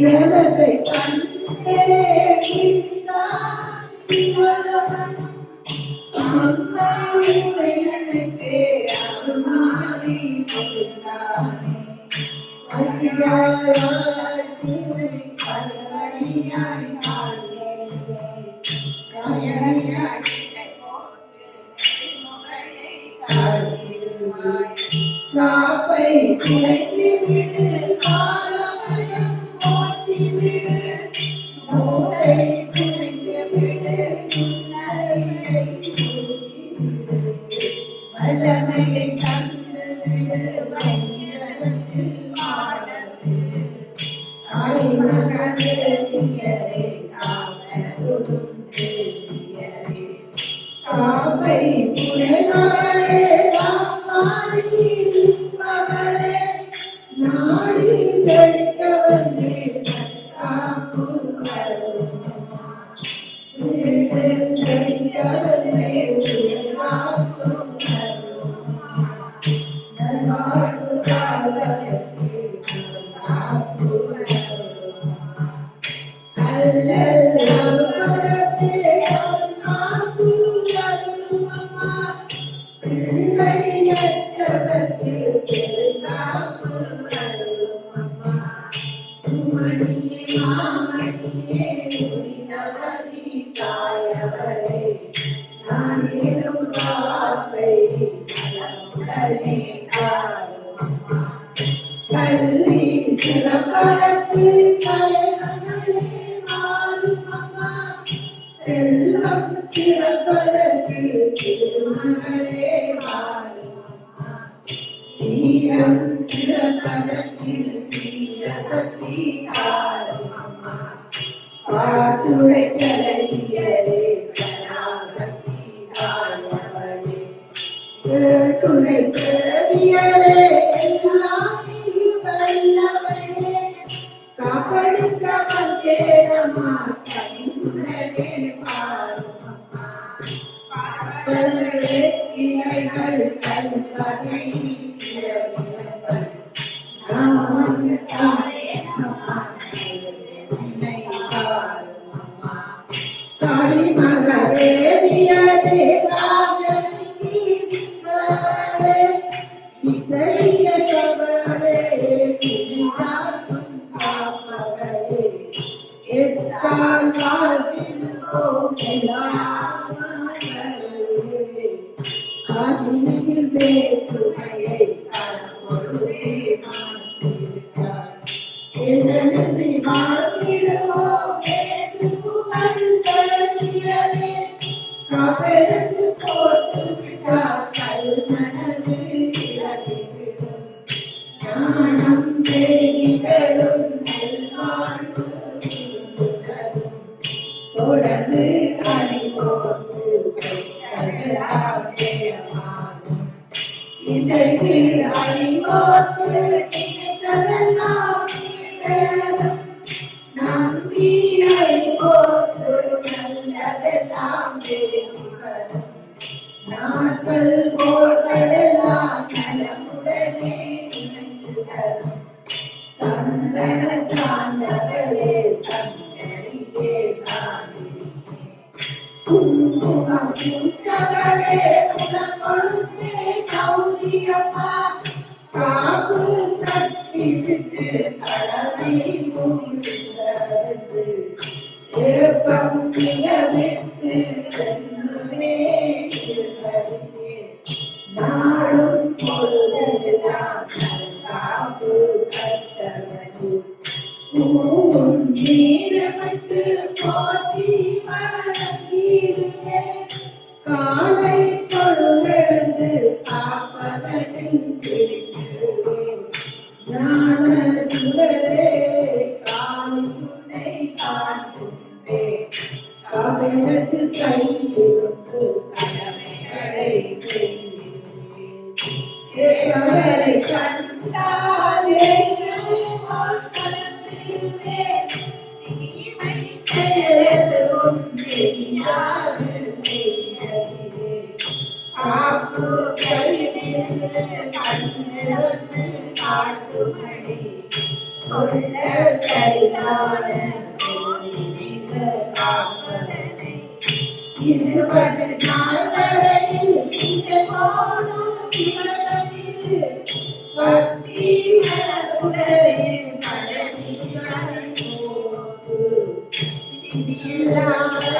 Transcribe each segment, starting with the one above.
விரலத்தை கண்டே காப்பை குறைந்து விடு Yeah. Amen. பிறப்பதற்கு திருமகளே தீரம் பிறப்பதற்கு தீரசக்தி பாட்டுடை கலடியரே பராசக்தி தாயவளே கேட்டுடை கேவியரே Yeah. உணர்ந்து இசைத்து அணிவோத்து நம்பி அணிவோத்து நல்லதெல்லாம் நாட்கள் போர்களெல்லாம் நலமுடனே சந்தன சாந்தன Muhtemelen ಮೇಲೆ இருபது நாள் வரையில் இசையோடும் இவளதிரு பக்தி உடலில் மழை போட்டு சிறியலாமல்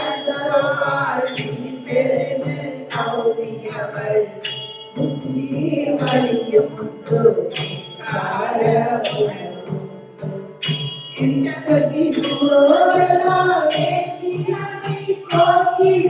பெருது இந்த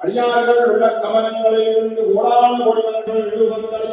அடியார்கள் உள்ள கமலங்களில் இருந்து ஓடான கொடிவர்கள் எழுவந்தலை